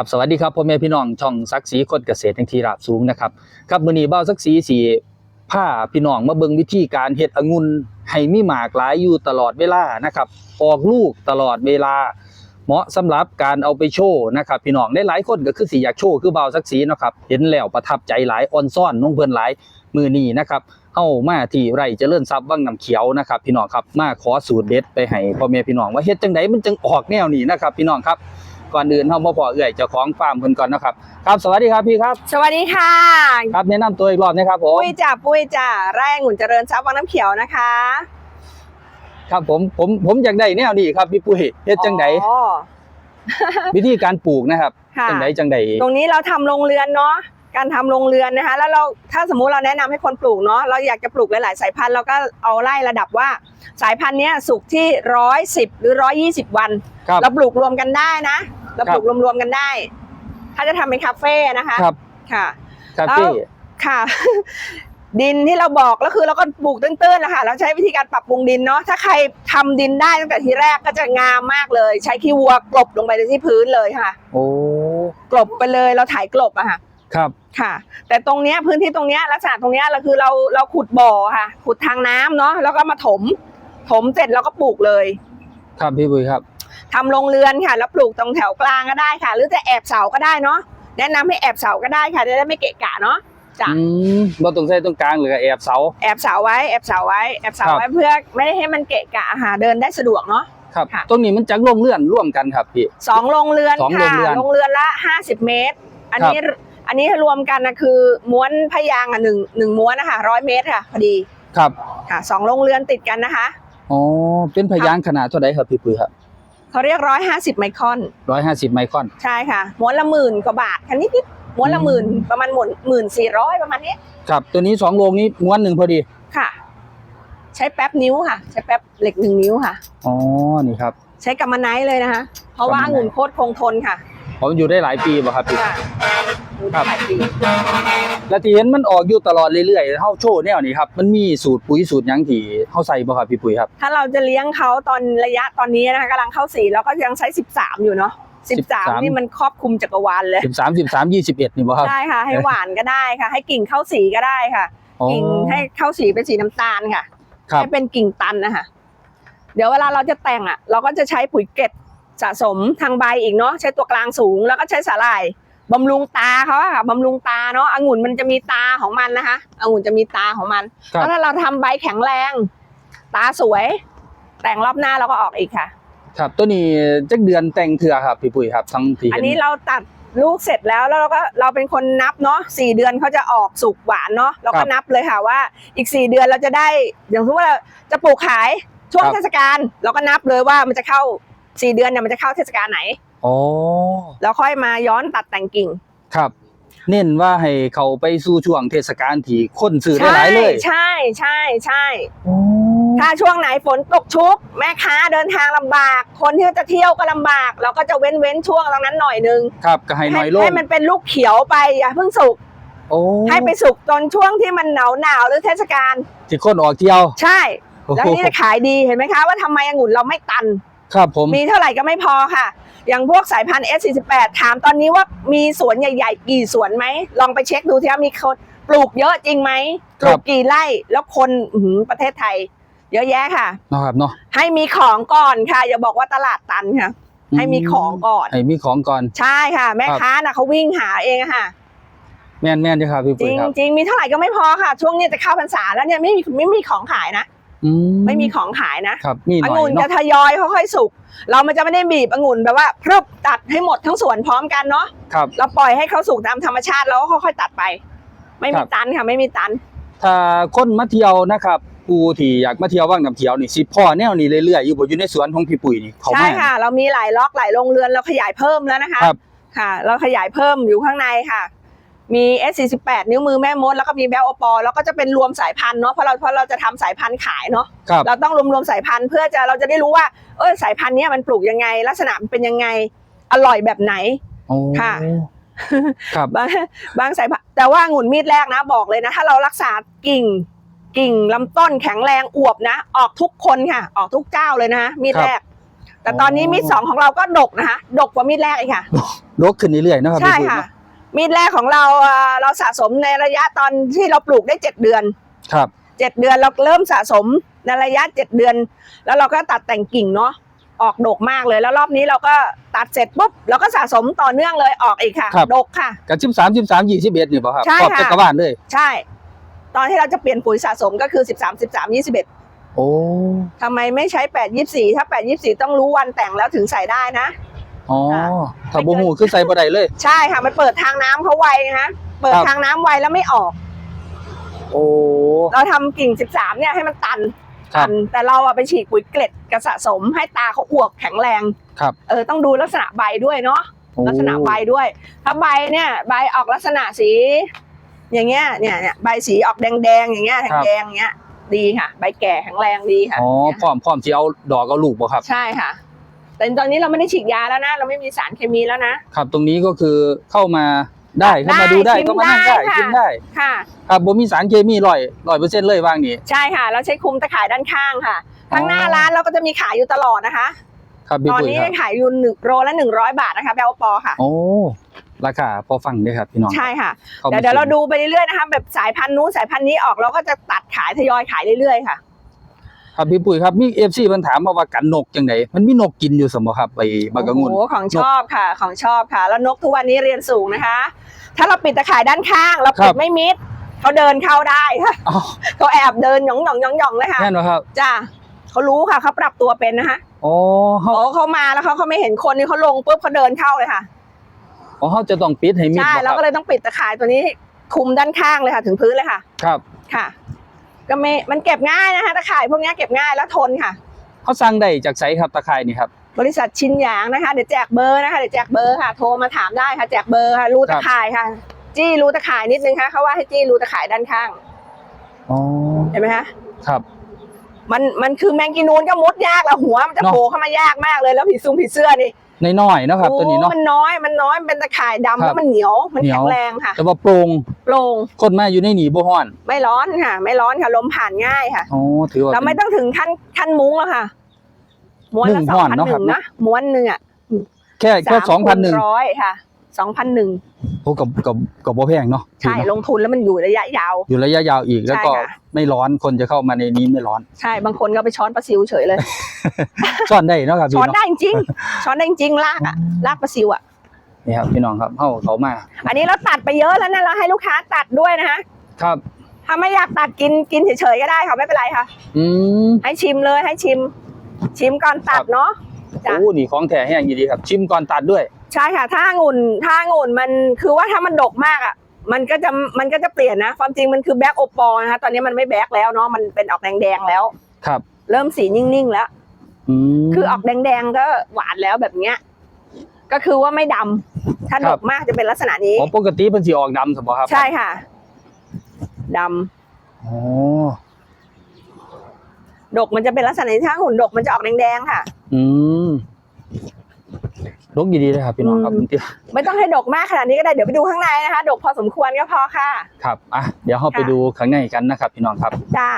ครับสวัสดีครับพ่อแม่พี่น้องช่องซักสีคนเกษตรแห่งทีราบสูงนะครับครับมื้อนี้เบ้าซักสีสีผ้าพี่น้องมาเบิ่งวิธีการเฮ็ดองุ่นให้มีหมากหลายอยู่ตลอดเวลานะครับออกลูกตลอดเวลา เหมาะสำหรับการเอาไปโชว์นะครับพี่น้องได้หลายคนก็คือสิอยากโชว์คือเบาซักสีนะครับเห็นแล้วประทับใจหลายออนซ่อนน้องเพิ่อนหลายมือนี้นะครับเฮามาที่ไร่เจริญทรัพย์วังน้ำเขียวนะครับพี่น้องครับมาขอสูตรเด็ดไปให้พ่อแม่พี่น้องว่าเฮ็ดจังไดมันจึงออกแนวนี้นะครับพี่น้องครับ ก่อนอื่นเฮามาพอเอื้อยเจ้าของฟาร์มเพิ่นก่อนนะครับครับสวัสดีครับพี่ครับ สวัสดีค่ะ ครับแนะนำตัวอีกรอบนะครับผมปุ้ยจ่าปุ้ยจ่าไร่องุ่นเจริญทรัพย์วังน้ำเขียวนะคะ ครับผมผมผมอยากได้แนวนี้ครับพี่ปุ้ยเฮ็ดจังไดอ๋อ วิธีการปลูกนะครับค่ะ จังไดจังไดตรงนี้เราทำโรงเรือนเนาะการทำโรงเรือนนะคะ แล้วเราถ้าสมมุติเราแนะนำให้คนปลูกเนาะเราอยากจะปลูกหลายๆสายพันธุ์เราก็เอาไล่ระดับว่า สายพันธุ์เนี้ยสุกที่ร้อยสิบหรือร้อยี่สิบวัน ครับเราปลูกรวมกันได้นะ เราครับปลูกรวมๆกันได้ ถ้าจะทำเป็นคาเฟ่นะคะครับค่ะคาเฟ่แล้วค่ะ ดินที่เราบอกก็คือเราก็ปลูกตื้นๆนะคะเราใช้วิธีการปรับปรุงดินเนาะถ้าใครทำดินได้ตั้งแต่ทีแรกก็จะงามมากเลย ใช้ขี้วัวกลบลงไปที่พื้นเลยค่ะ โอ้กลบไปเลยเราถ่ายกลบอะค่ะครับค่ะ แต่ตรงเนี้ยพื้นที่ตรงเนี้ยลักษณะตรงเนี้ยเราคือเราเราขุดบ่อค่ะ ขุดทางน้ำเนาะแล้วก็มาถม ถมเสร็จแล้วก็ปลูกเลย ครับพี่ปุ้ยครับ ทำโรงเรือนค่ะ แล้วปลูกตรงแถวกลางก็ได้ค่ะ หรือจะแอบเสาก็ได้เนาะแนะนำให้แอบเสาก็ได้ค่ะจะได้ไม่เกะกะเนาะจ้ะอืมบ่ต้องใส่ตรงกลางหรือแอบเสา แอบเสาไว้แอบเสาไว้แอบเสาครับไว้เพื่อไม่ให้มันเกะกะหาเดินได้สะดวกเนาะครับค่ะตรงนี้มันจักลงเลื่อนร่วมกันครับพี่สองโรงเรือนสองโรค่ะงเรือนโรงเรือนละห้าสิบเมตร อันนี้อันนี้รวมกันนะคือม้วนพยางค์อะหนึ่งหนึ่งม้วนนะคะร้อยเมตรค่ะพอดีครับค่ะสองโรงเรือนติดกันนะคะอ๋อเป็นพยางค์ขนาดเท่าใดครับพี่ปุ้ยครับ เขาเรียกร้อยห้าสิบไมครอน150ไมครอน ใช่ค่ะม้วนละหมื่นกว่าบาทคันนี้นิดม้วนละอืมหมื่นประมาณหมื่นหมื่นสี่ร้อยประมาณนี้ ครับ ตัวนี้สองโลงนี้ม้วนหนึ่งพอดี ค่ะ ใช้แป๊บนิ้วค่ะ ใช้แป๊บเหล็กหนึ่งนิ้วค่ะ อ๋อ นี่ครับ ใช้กัมมันไนท์เลยนะคะ เพราะว่ากัมมันไนท์องุ่นโคตรคงทนค่ะ ผมอยู่ได้หลายปีบ่ครับพี่ ค่ะครับหลายปีแล้วที่เห็นมันออกอยู่ตลอดเรื่อยๆเฮาโชว์แนวนี้ครับ มันมีสูตรปุ๋ยสูตรหยังที่เฮาใส่บ่ครับพี่ปุ้ยครับ ถ้าเราจะเลี้ยงเขาตอนระยะตอนนี้นะคะกำลังเข้าสี่เราก็ยังใช้สิบสามอยู่เนาะสิบสาม13 นี่มันครอบคลุมจักรวาลเลย 13 13 21นี่บ่ครับ ได้ค่ะ ให้หวานก็ได้ค่ะ ให้กิ่งเข้าสีก็ได้ค่ะ อ๋อกิ่งให้เข้าสีเป็นสีน้ำตาลค่ะ ครับ ให้เป็นกิ่งตันนะคะเดี๋ยวเวลาเราจะแต่งอะ เราก็จะใช้ปุ๋ยเกล็ดสะสมทางใบอีกเนาะใช้ตัวกลางสูง แล้วก็ใช้สาหร่าย บำรุงตาเขาอะค่ะบำรุงตาเนาะองุ่นมันจะมีตาของมันนะคะองุ่นจะมีตาของมันครับ แล้วถ้าเราทำใบแข็งแรง ตาสวย แต่งรอบหน้าเราก็ออกอีกค่ะ ครับตัวนี้จักเดือนแต่งเทื่อครับพี่ปุ้ยครับทั้งที่อันเห็นนี้เราตัดลูกเสร็จแล้วแล้วเราก็เราเป็นคนนับเนาะสี่เดือนเขาจะออกสุกหวานเนาะเราครัก็บนับเลยค่ะว่า อีกสี่เดือนเราจะได้อย่างสมมติว่าจะปลูกขายช่วงครับเทศกาลเราก็นับเลยว่ามันจะเข้าสี่เดือนเนี่ยมันจะเข้าเทศกาลไหน อ๋อแล้วค่อยมาย้อนตัดแต่งกิ่ง ครับ เน้นว่าให้เขาไปสู่ช่วงเทศกาลที่คนซื้อได้หลายเลย ใช่ใช่ใช่อ๋อถ้าช่วงไหนฝนตกชุก แม่ค้าเดินทางลำบาก คนที่จะเที่ยวก็ลำบาก เราก็จะเว้นเว้นช่วงตรงนั้นหน่อยนึงครับก็ให้น้อยลงให้มันเป็นลูกเขียวไปอย่าเพิ่งสุกโอ้ให้ไปสุกตอนช่วงที่มันหนาวหนาวๆหรือเทศกาลที่คนออกเที่ยว ใช่โอ้แล้วโหนี่จะขายดีเห็นไหมคะว่าทำไมองุ่นเราไม่ตัน ครับผมมีเท่าไหร่ก็ไม่พอค่ะ อย่างพวกสายพันธุ์ S48 ถามตอนนี้ว่ามีสวนใหญ่ๆ กี่สวนไหม ลองไปเช็คดูที่ว่ามีคนปลูกเยอะจริงไหมปลูกกี่ไร่แล้วคนอื้อหือประเทศไทย เยอะแยะค่ะเนาะครับเนาะให้มีของก่อนค่ะ อย่าบอกว่าตลาดตันค่ะ ให้มีของก่อนให้มีของก่อนใช่ค่ะ แม่ค้าน่ะเขาวิ่งหาเองอะค่ะแม่นแม่นเด้อครับพี่จปุ้ริยงครับจริงมีเท่าไหร่ก็ไม่พอค่ะ ช่วงนี้จะเข้าพรรษาแล้วเนี่ยไม่มีไม่มีของขายนะ อืไม่มีของขายนะครับมีหอน่อยงุ่นจะเนาะ ทยอยค่อยๆสุก เรามันจะไม่ได้บีบองุ่นแบบว่าพรึบตัดให้หมดทั้งสวนพร้อมกันเนาะครับ เราปล่อยให้เขาสุกตามธรรมชาติแล้วก็ค่อยๆตัดไป ไม่คมีรับ ตันค่ะไม่มีตัน ถ้าคนมาเที่ยวนะครับผู้ที่อยากมาเที่ยวว่างน้ำเที่ยวนี่สิพ่อแนวนี้เรื่อยๆอยู่บ่อยู่ในสวนของพี่ปุ๋ยนี่เขาใช่มา ค่ะ เรามีหลายล็อกหลายโรงเรือนเราขยายเพิ่มแล้วนะคะครับ ค่ะ เราขยายเพิ่มอยู่ข้างในค่ะ มี S48 นิ้วมือแม่มด แล้วก็มีแบลโอปอแล้วก็จะเป็นรวมสายพันธุ์เนาะเพราะเราเพราะเราจะทำสายพันธุ์ขายเนาะครับเราต้องรวมรวมๆสายพันธุ์เพื่อจะเราจะได้รู้ว่าเออสายพันธุ์เนี้ยมันปลูกยังไง ลักษณะมันเป็นยังไงอร่อยแบบไหนโอ้ค่ะครับบางบางสายพันธุ์แต่ว่าองุ่นมีดแรกนะบอกเลยนะ ถ้าเรารักษากิ่ง กิ่งลำต้นแข็งแรงอวบนะ ออกทุกคนค่ะ ออกทุกเจ้าเลยนะมีดแรก แต่แต่ตอนนี้มีดสองของเราก็ดกนะคะดกกว่ามีดแรกอีกค่ะลกขึ้นเรื่อยๆนะครับใช่พี่ปุ้ยค่ะเนาะ มีดแรกของเราเอ่อเราสะสมในระยะตอนที่เราปลูกได้เจ็ดเดือนครับ เจ็ดเดือนเราเริ่มสะสมในระยะเจ็ดเดือน แล้วเราก็ตัดแต่งกิ่งเนาะออกดกมากเลยแล้วรอบนี้เราก็ตัดเสร็จปุ๊บเราก็สะสมต่อเนื่องเลยออกอีกค่ะครับ ดกค่ะ กับชิมสามชิมสามยี่สิบเอ็ดนี่ป่ะครับใช่ครอบค่ะจักรวาลเลย ใช่ ตอนที่เราจะเปลี่ยนปุ๋ยสะสมก็คือสิบสามสิบสามยี่สิบเอ็ดโอ้ทำไมไม่ใช้แปดยี่สี่ถ้าแปดยี่สี่ต้องรู้วันแต่งแล้วถึงใส่ได้นะ อ๋อค่ะถ้าบ่ฮู้คือใส่บ่ได้เลย ใช่ค่ะมันเปิดทางน้ำเขาไวนะคะเปิดครับ ทางน้ำไวแล้วไม่ออก โอ้เราทำกิ่งสิบสามเนี่ยให้มันตันครับตันแต่เราอะไปฉีดปุ๋ยเกล็ดกระสะสม ให้ตาเขาอวบแข็งแรงครับเออต้องดูลักษณะใบด้วยเนาะโอ้ลักษณะใบด้วย ถ้าใบเนี่ยใบออกลักษณะสี อย่างเงี้ยเนี่ยเนี่ยใบสีออกแดงๆอย่างเงี้ยแดงๆอย่างเงี้ยดีค่ะ ใบแก่แข็งแรงดีค่ะอ๋อพร้อมพร้อมสิเอาดอกเอาลูกบ่ครับ ใช่ค่ะ แต่ตอนนี้เราไม่ได้ฉีดยาแล้วนะ เราไม่มีสารเคมีแล้วนะ ครับตรงนี้ก็คือเข้ามาได้เข้ามาได้ดูได้ชิมเข้ามานั่งได้ได้ค่ะชิมได้ ค่ะ ครับบ่มีสารเคมีร้อยร้อยเปอร์เซ็นต์เลยว่างนี่ ใช่ค่ะ เราใช้คุมตะข่ายด้านข้างค่ะทั้งหน้าอ๋อร้านเราก็จะมีขายอยู่ตลอดนะคะ ครับพี่ตอนปุ้ยนี้ครับขายอยู่หนึ่งโรละหนึ่งร้อยบาทนะคะแบลปอค่ะ โอ้ราคาพอฟังเด้อครับพี่น้องใช่ค่ะ ข้มเดี๋ยวเดี๋ยวเราชิมดูไปเรื่อยๆนะคะแบบสายพันธุ์นู้นสายพันธุ์นี้ออกเราก็จะตัดขายทยอยขายเรื่อยๆค่ะ ครับพี่ปุ้ยครับมี FC เพิ่นถามมาว่ากันนกจังไดมันมีนกกินอยู่สมบ่ครับไอ้บักกะงุนโอ้โหของชอบค่ะ ของชอบค่ะ แล้วนกทุกวันนี้เรียนสูงนะคะ ถ้าเราปิดตะข่ายด้านข้าง เราปิครัดบไม่มิดเขาเดินเข้าได้ค่ะอ๋อเขาแอบเดินหยองหยองหยองหยองเลยค่ะแน่นอนครับจ้าเขารู้ค่ะเขาปรับตัวเป็นนะคะอ๋อเฮาโอ้เขามาแล้วเขาเขาไม่เห็นคนนี่เขาลงปุ๊บเขาเดินเข้าเลยค่ะอ๋อเฮาจะต้องปิดให้มิดใช่บ่คเรารับก็เลยต้องปิดตะข่ายตัวนี้คุมด้านข้างเลยค่ะ ถึงพื้นเลยค่ะ ครับค่ะ ก็ไม่มันเก็บง่ายนะคะตะข่ายพวกนี้เก็บง่ายแล้วทนค่ะเฮาสั่งได้จากไสครับตะไคร่นี่ครับบริษัทชินหยางนะคะเดี๋ยวแจกเบอร์นะคะเดี๋ยวแจกเบอร์ค่ะ โทรมาถามได้ค่ะแจกเบอร์ค่ะรูตะข่ายค่ะ จี้รูตะข่ายนิดนึงค่ะเขาว่าให้จี้รูตะข่ายด้านข้างอ๋อเห็นไหมคะครับ มันมันคือแมงกีนูนก็มุดยากแล้วหัวมันจะเนอะโผล่เข้ามายากมากเลยแล้วผีซุงผีเสื้อนี่ น้อยๆเนาะครับ ตัวนี้เนาะโอ้มันน้อย มันน้อยมันเป็นตะข่ายดำครัแล้บวมันเหนียว มันเหนียวแข็งแรงค่ะแต่ว่าโปร่งโปร่งคนมาอยู่ในนี่บ่ฮ้อนไม่ร้อนค่ะ ไม่ร้อนค่ะ ลมผ่านง่ายค่ะ อ๋อถือว่าเราไม่เป็น ต้องถึงขั้นขั้นมุ้งแล้วค่ะ ม้วนละมุ้งสห่องอนพันเนอะหครันึ่บ งนะ ม้วนหนึ่งอะแค่แค่สามคูณ2,001ร้อยค่ะ สองพันหนึ่งโอ้กับกับกับบ่แพงเนาะใช่ถือลเนาะงทุนแล้วมันอยู่ระยะยาว อยู่ระยะยาวอีกแล้วก็ใช่ค่ะไม่ร้อนคนจะเข้ามาในนี้ไม่ร้อน ใช่บางคนก็ไปช้อนปลาซิวเฉยเลยซ่อนได้เนาะครับพี่ช้อนเนาะได้จริงๆช้อนได้จริงๆลากอะลากปลาซิวอะนี่ครับพี่น้องครับเฮาเขามา อันนี้เราตัดไปเยอะแล้วนะเราให้ลูกค้าตัดด้วยนะคะครับถ้าไม่อยากตัดกินกินเฉยๆก็ได้ค่ะไม่เป็นไรค่ะ อืมให้ชิมเลยให้ชิม ชิมก่อนตัดเนาะจ้ะโอ้นี่ของแท้แห้งอยู่ดีครับ ชิมก่อนตัดด้วย ใช่ค่ะ ถ้าองุ่นถ้าองุ่นมันคือว่าถ้ามันดกมากอะ มันก็จะมันก็จะเปลี่ยนนะ ความจริงมันคือแบล็กโอปอนะคะตอนนี้มันไม่แบล็กแล้วเนาะมันเป็นออกแดงๆแล้ว ครับ เริ่มสีนิ่งๆแล้วอืมคือออกแดงๆก็หวานแล้วแบบเนี้ยก็คือว่าไม่ดำถ้าครัดบกมากจะเป็นลักษณะนี้ อ๋อปกติเพิ่นสิออกดำสมบ่ครับใช่ค่ะดำอ๋อดกมันจะเป็นลักษณะนี้ถ้าหุ่นดกมันจะออกแดงๆค่ะ อืม ลกดีๆเลยครับพี่น้องครับอืมไม่ต้องให้ดกมากขนาดนี้ก็ได้เดี๋ยวไปดูข้างในนะคะ ดกพอสมควรก็พอค่ะ ครับอะเดี๋ยวเราไปค่ะดูข้างในกันนะครับพี่น้องครับจ้า